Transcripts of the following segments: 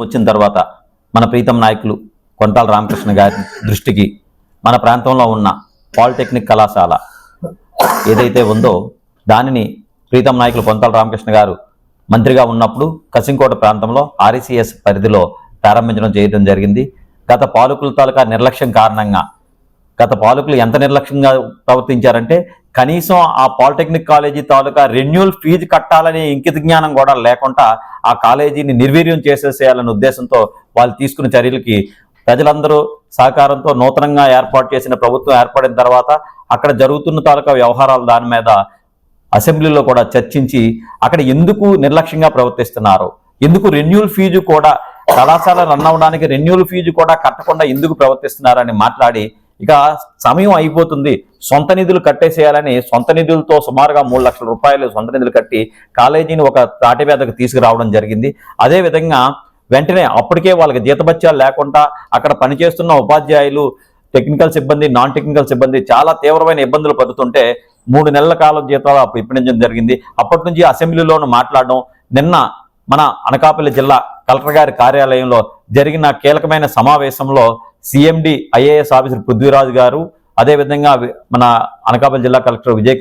వచ్చిన తర్వాత మన ప్రీతం నాయకులు కొంటాల రామకృష్ణ గారి దృష్టికి మన ప్రాంతంలో ఉన్న పాలిటెక్నిక్ కళాశాల ఏదైతే ఉందో దానిని ప్రీతం నాయకులు కొంతాల రామకృష్ణ గారు మంత్రిగా ఉన్నప్పుడు కసింకోట ప్రాంతంలో ఆర్ఈసిఎస్ పరిధిలో ప్రారంభించడం చేయడం జరిగింది. గత పాలకుల తాలూకా నిర్లక్ష్యం కారణంగా గత పాలకులు ఎంత నిర్లక్ష్యంగా ప్రవర్తించారంటే కనీసం ఆ పాలిటెక్నిక్ కాలేజీ తాలూకా రెన్యూల్ ఫీజు కట్టాలనే ఇంకిత జ్ఞానం కూడా లేకుండా ఆ కాలేజీని నిర్వీర్యం చేసేసేయాలనే ఉద్దేశంతో వాళ్ళు తీసుకున్న చర్యలకి ప్రజలందరూ సహకారంతో నూతనంగా ఏర్పాటు చేసిన ప్రభుత్వం ఏర్పడిన తర్వాత అక్కడ జరుగుతున్న తాలూకా వ్యవహారాలు దాని మీద అసెంబ్లీలో కూడా చర్చించి అక్కడ ఎందుకు నిర్లక్ష్యంగా ప్రవర్తిస్తున్నారు? ఎందుకు రెన్యూల్ ఫీజు కూడా కళాశాల రన్ అవ్వడానికి రెన్యూల్ ఫీజు కూడా కట్టకుండా ఎందుకు ప్రవర్తిస్తున్నారని మాట్లాడి ఇక సమయం అయిపోతుంది. సొంత నిధులు కట్టేసేయాలని సొంత నిధులతో సుమారుగా మూడు లక్షల రూపాయలు సొంత నిధులు కట్టి కాలేజీని ఒక తాటి మీదకు తీసుకురావడం జరిగింది. అదే విధంగా వెంటనే అప్పటికే వాళ్ళకి జీతభత్యాలు లేకుండా అక్కడ పనిచేస్తున్న ఉపాధ్యాయులు టెక్నికల్ సిబ్బంది నాన్ టెక్నికల్ సిబ్బంది చాలా తీవ్రమైన ఇబ్బందులు పడుతుంటే మూడు నెలల కాలం జీతాలు అప్పుడు ఇప్పించడం జరిగింది. అప్పటి నుంచి అసెంబ్లీలోనూ మాట్లాడడం నిన్న మన అనకాపల్లి జిల్లా కలెక్టర్ గారి కార్యాలయంలో జరిగిన కీలకమైన సమావేశంలో సిఎండి ఐఏఎస్ ఆఫీసర్ పృథ్వీరాజు గారు అదేవిధంగా మన అనకాపల్లి జిల్లా కలెక్టర్ విజయ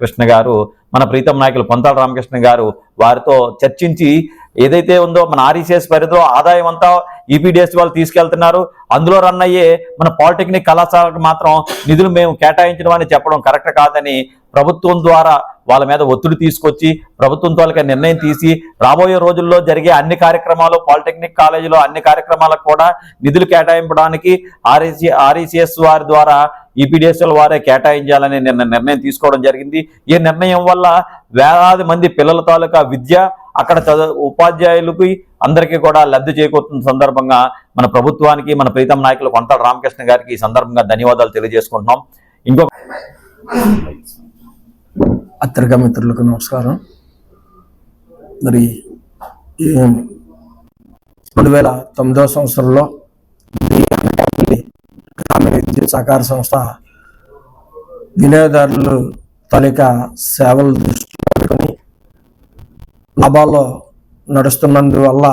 కృష్ణ గారు మన ప్రీతం నాయకులు పొంతాల రామకృష్ణ గారు వారితో చర్చించి ఏదైతే ఉందో మన ఆర్ఈసిఎస్ పరిధిలో ఆదాయం అంతా ఈపీడిఎస్ వాళ్ళు తీసుకెళ్తున్నారు అందులో రన్ అయ్యే మన పాలిటెక్నిక్ కళాశాలకు మాత్రం నిధులు మేము కేటాయించడం అని చెప్పడం కరెక్ట్ కాదని ప్రభుత్వం ద్వారా వాళ్ళ మీద ఒత్తిడి తీసుకొచ్చి ప్రభుత్వం తాలూకా నిర్ణయం తీసి రాబోయే రోజుల్లో జరిగే అన్ని కార్యక్రమాలు పాలిటెక్నిక్ కాలేజీలో అన్ని కార్యక్రమాలకు కూడా నిధులు కేటాయింపడానికి ఆర్ఈసి ఆర్ఈసిఎస్ వారి ద్వారా ఈపీడిఎస్ఎల్ వారే కేటాయించాలని నిన్న నిర్ణయం తీసుకోవడం జరిగింది. ఈ నిర్ణయం వల్ల వేలాది మంది పిల్లల తాలూకా విద్య అక్కడ చదువు ఉపాధ్యాయులకి అందరికీ కూడా లబ్ధి చేకూరుతున్న సందర్భంగా మన ప్రభుత్వానికి మన ప్రీతం నాయకులు కొంటాల రామకృష్ణ గారికి ఈ సందర్భంగా ధన్యవాదాలు తెలియజేసుకుంటున్నాం. ఇంకొక పత్రికా మిత్రులకు నమస్కారం. మరి రెండు వేల తొమ్మిదవ సంవత్సరంలో గ్రామీణ విద్యుత్ సహకార సంస్థ వినియోగదారులు తాలూకా సేవలు దృష్టిలో పెట్టుకొని లాభాల్లో నడుస్తున్నందువల్ల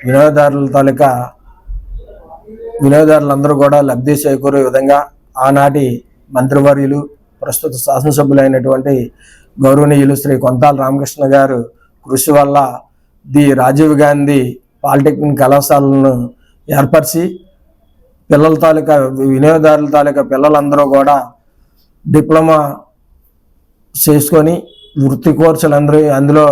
వినియోగదారుల తాలిక వినియోగదారులందరూ కూడా లబ్ధి చేకూరే విధంగా ఆనాటి మంత్రివర్యులు ప్రస్తుత శాసనసభ్యులైనటువంటి గౌరవనీయులు శ్రీ కొంతాల రామకృష్ణ గారు కృషి వల్ల ది రాజీవ్ గాంధీ పాలిటెక్నిక్ కళాశాలను ఏర్పరిచి పిల్లల తాలూకా వినియోగదారుల తాలూకా పిల్లలందరూ కూడా డిప్లొమా చేసుకొని వృత్తి కోర్సులు అందరూ అందులో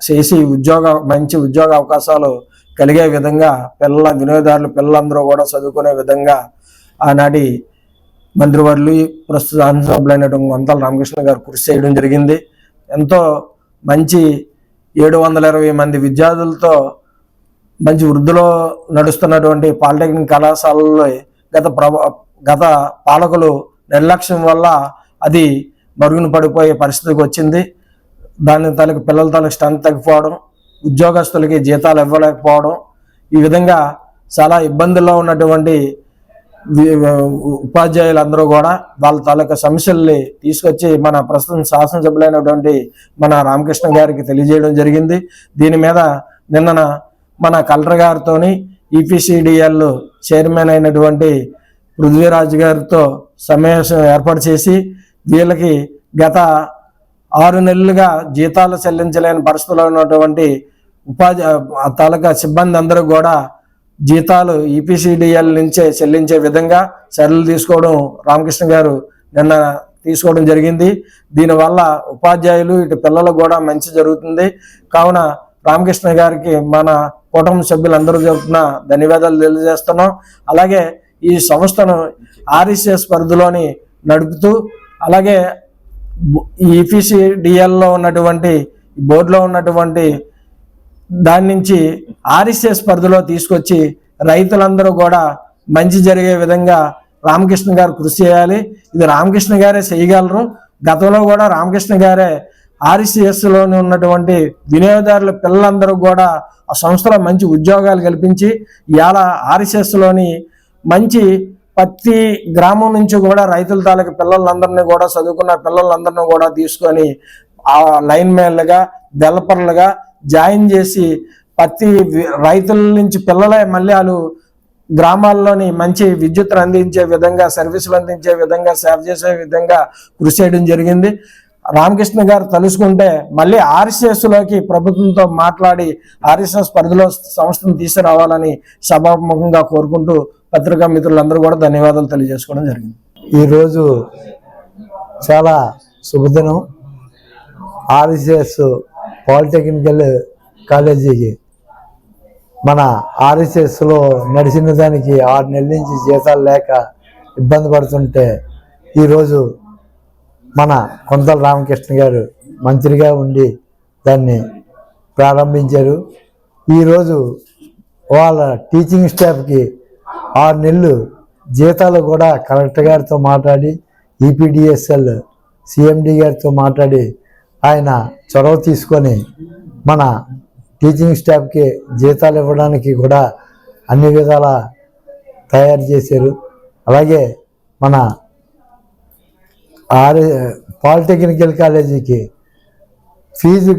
చేసి ఉద్యోగ మంచి ఉద్యోగ అవకాశాలు కలిగే విధంగా పిల్లల వినియోగదారులు పిల్లలందరూ కూడా చదువుకునే విధంగా ఆనాటి మంత్రివర్లు ప్రస్తుత సభ్యులైనటువంటి వంతల రామకృష్ణ గారు కృషి చేయడం జరిగింది. ఎంతో మంచి ఏడు వందల ఇరవై మంది విద్యార్థులతో మంచి వృద్ధిలో నడుస్తున్నటువంటి పాలిటెక్నిక్ కళాశాలలో గత గత పాలకులు నిర్లక్ష్యం వల్ల అది మరుగున పడిపోయే పరిస్థితికి వచ్చింది. దాని తాలూకు పిల్లల తాలూకు స్ట్రెంత్ తగ్గిపోవడం ఉద్యోగస్తులకి జీతాలు ఇవ్వలేకపోవడం ఈ విధంగా చాలా ఇబ్బందుల్లో ఉన్నటువంటి ఉపాధ్యాయులందరూ కూడా వాళ్ళ తాలూకా సమస్యల్ని తీసుకొచ్చి మన ప్రస్తుతం శాసనసభ్యులైనటువంటి మన రామకృష్ణ గారికి తెలియజేయడం జరిగింది. దీని మీద నిన్న మన కలెక్టర్ గారితోని ఈపీసీడిఎల్ చైర్మన్ అయినటువంటి పృథ్వీరాజ్ గారితో సమావేశం ఏర్పాటు చేసి వీళ్ళకి గత ఆరు నెలలుగా జీతాలు చెల్లించలేని పరిస్థితిలో ఉన్నటువంటి ఉపాధి తాలూకా సిబ్బంది అందరూ కూడా జీతాలు ఈపీసీడిఎల్ నుంచే చెల్లించే విధంగా చర్యలు తీసుకోవడం రామకృష్ణ గారు నిన్న తీసుకోవడం జరిగింది. దీనివల్ల ఉపాధ్యాయులు ఇటు పిల్లలకు కూడా మంచి జరుగుతుంది. కావున రామకృష్ణ గారికి మన కుటుంబ సభ్యులందరూ చెబుతున్న ధన్యవాదాలు తెలియజేస్తున్నాం. అలాగే ఈ సంస్థను ఆర్ఎస్ఎస్ పరిధిలోని నడుపుతూ అలాగే ఈపీసీడిఎల్లో ఉన్నటువంటి బోర్డులో ఉన్నటువంటి దాని నుంచి ఆర్ఎస్ఎస్ పరిధిలో తీసుకొచ్చి రైతులందరూ కూడా మంచి జరిగే విధంగా రామకృష్ణ గారు కృషి చేయాలి. ఇది రామకృష్ణ గారే చేయగలరు. గతంలో కూడా రామకృష్ణ గారే RCS ఉన్నటువంటి వినియోగదారుల పిల్లలందరూ కూడా ఆ సంస్థలో మంచి ఉద్యోగాలు కల్పించి ఇవాళ ఆర్సిఎస్లోని మంచి ప్రతి గ్రామం నుంచి కూడా రైతుల తాలూకు పిల్లలందరినీ కూడా చదువుకున్న పిల్లలందరినీ కూడా తీసుకొని ఆ లైన్ మ్యాన్లుగా డెవలపర్లుగా జాయిన్ చేసి ప్రతి రైతుల నుంచి పిల్లలే మళ్ళీ వాళ్ళు గ్రామాల్లోని మంచి విద్యుత్ అందించే విధంగా సర్వీసులు అందించే విధంగా సేవ చేసే విధంగా కృషి చేయడం జరిగింది. రామకృష్ణ గారు తలుసుకుంటే మళ్ళీ RSS లోకి ప్రభుత్వంతో మాట్లాడి ఆర్ఎస్ఎస్ పరిధిలో సంస్థను తీసుకురావాలని సభాముఖంగా కోరుకుంటూ పత్రికా మిత్రులందరూ కూడా ధన్యవాదాలు తెలియజేసుకోవడం జరిగింది. ఈరోజు చాలా శుభదినం. ఆర్ఎస్ఎస్ పాలిటెక్నికల్ కాలేజీకి మన ఆర్ఎస్ఎస్లో నడిచిన దానికి ఆరు నెలల నుంచి జీతాలు లేక ఇబ్బంది పడుతుంటే ఈరోజు మన కొంతల రామకృష్ణ గారు మంత్రిగా ఉండి దాన్ని ప్రారంభించారు. ఈరోజు వాళ్ళ టీచింగ్ స్టాఫ్కి ఆరు నెలలు జీతాలు కూడా కలెక్టర్ గారితో మాట్లాడి ఈపీడిఎస్ఎల్ సిఎండి గారితో మాట్లాడి ఆయన చొరవ తీసుకొని మన టీచింగ్ స్టాఫ్కి జీతాలు ఇవ్వడానికి కూడా అన్ని విధాల తయారు చేశారు. అలాగే మన ఆర్ పాలిటెక్నికల్ కాలేజీకి ఫీజు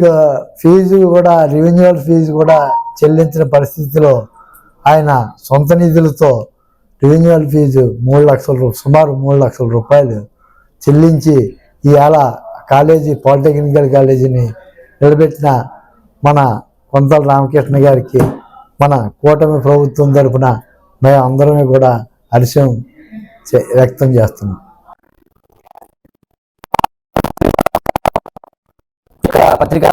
ఫీజు కూడా రెవెన్యూవల్ ఫీజు కూడా చెల్లించిన పరిస్థితిలో ఆయన సొంత నిధులతో రెవెన్యువల్ ఫీజు మూడు లక్షల సుమారు మూడు లక్షల రూపాయలు చెల్లించి ఇవాళ కాలేజీ పాలిటెక్నికల్ కాలేజీని నిలబెట్టిన మన కొంతల రామకృష్ణ గారికి మన కూటమి ప్రభుత్వం తరఫున మేము అందరమే కూడా హర్షం చే- వ్యక్తం చేస్తున్నాం. పత్రికా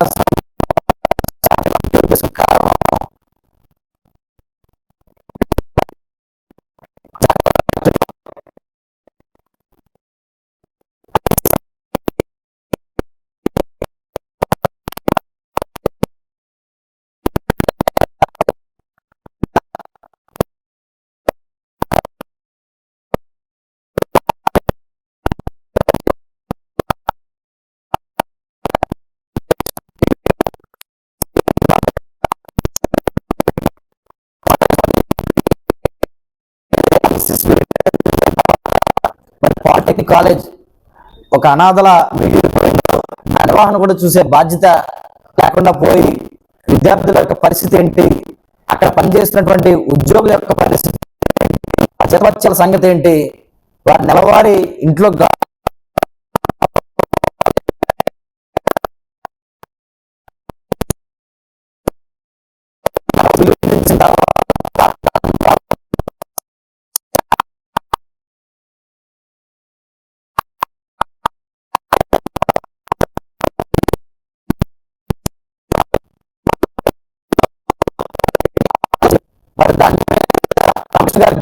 పాలిటెక్నిక్ కాలేజ్. ఒక అనాథల మిగిలిపోయిందో నిర్వహణ కూడా చూసే బాధ్యత లేకుండా పోయి విద్యార్థుల యొక్క పరిస్థితి ఏంటి? అక్కడ పనిచేస్తున్నటువంటి ఉద్యోగుల యొక్క పరిస్థితి అచపచ్చల సంగతి ఏంటి? వారి నెలవారీ ఇంట్లో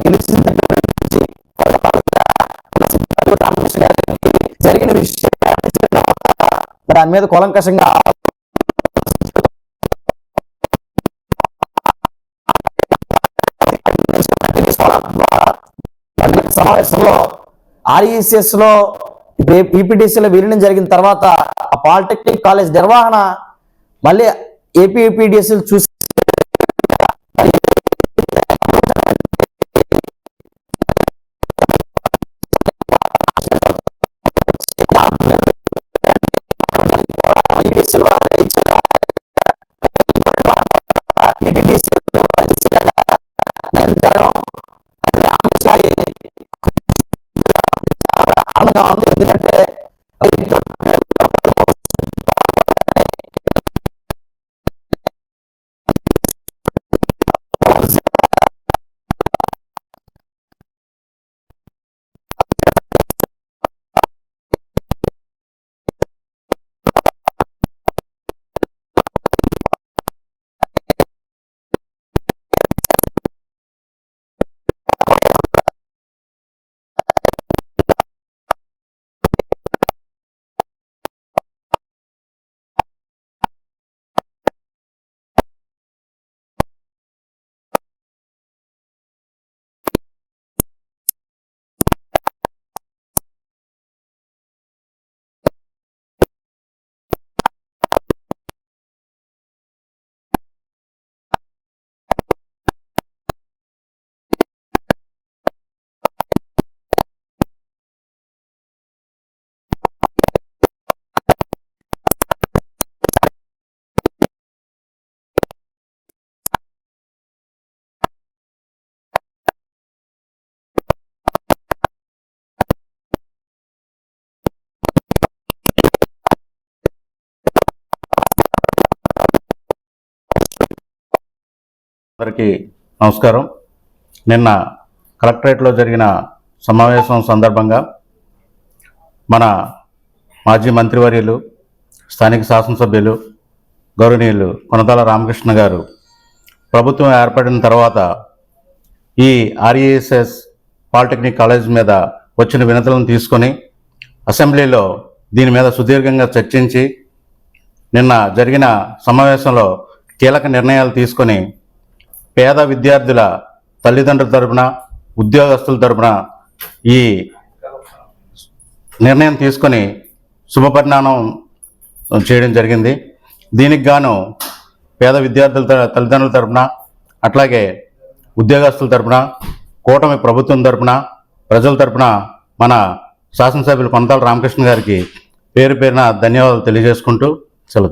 గెలిచిన దగ్గర నుంచి రామకృష్ణ గారికి జరిగిన విషయం దాని మీద కూలంకషంగా సమావేశంలో ఆర్ఈసిఎస్లో ఇప్పుడు ఈపీటీసీ విలీనం జరిగిన తర్వాత ఆ పాలిటెక్నిక్ కాలేజ్ నిర్వహణ మళ్ళీ ఏపీ ఏపీడిఎస్సీ చూసి ఎందుకంటే అందరికీ నమస్కారం. నిన్న కలెక్టరేట్లో జరిగిన సమావేశం సందర్భంగా మన మాజీ మంత్రివర్యులు స్థానిక శాసనసభ్యులు గౌరవనీయులు కొనతాల రామకృష్ణ గారు ప్రభుత్వం ఏర్పడిన తర్వాత ఈ ఆర్ఈఎస్ఎస్ పాలిటెక్నిక్ కాలేజ్ మీద వచ్చిన వినతులను తీసుకొని అసెంబ్లీలో దీని మీద సుదీర్ఘంగా చర్చించి నిన్న జరిగిన సమావేశంలో కీలక నిర్ణయాలు తీసుకొని పేద విద్యార్థుల తల్లిదండ్రుల తరపున ఉద్యోగస్తుల తరపున ఈ నిర్ణయం తీసుకొని శుభపరిణామం చేయడం జరిగింది. దీనికి గాను పేద విద్యార్థుల తల్లిదండ్రుల తరపున అట్లాగే ఉద్యోగస్తుల తరపున కూటమి ప్రభుత్వం తరపున ప్రజల తరపున మన శాసనసభ్యులు కొనతాల రామకృష్ణ గారికి పేరు పేరున ధన్యవాదాలు తెలియజేసుకుంటూ సెలవు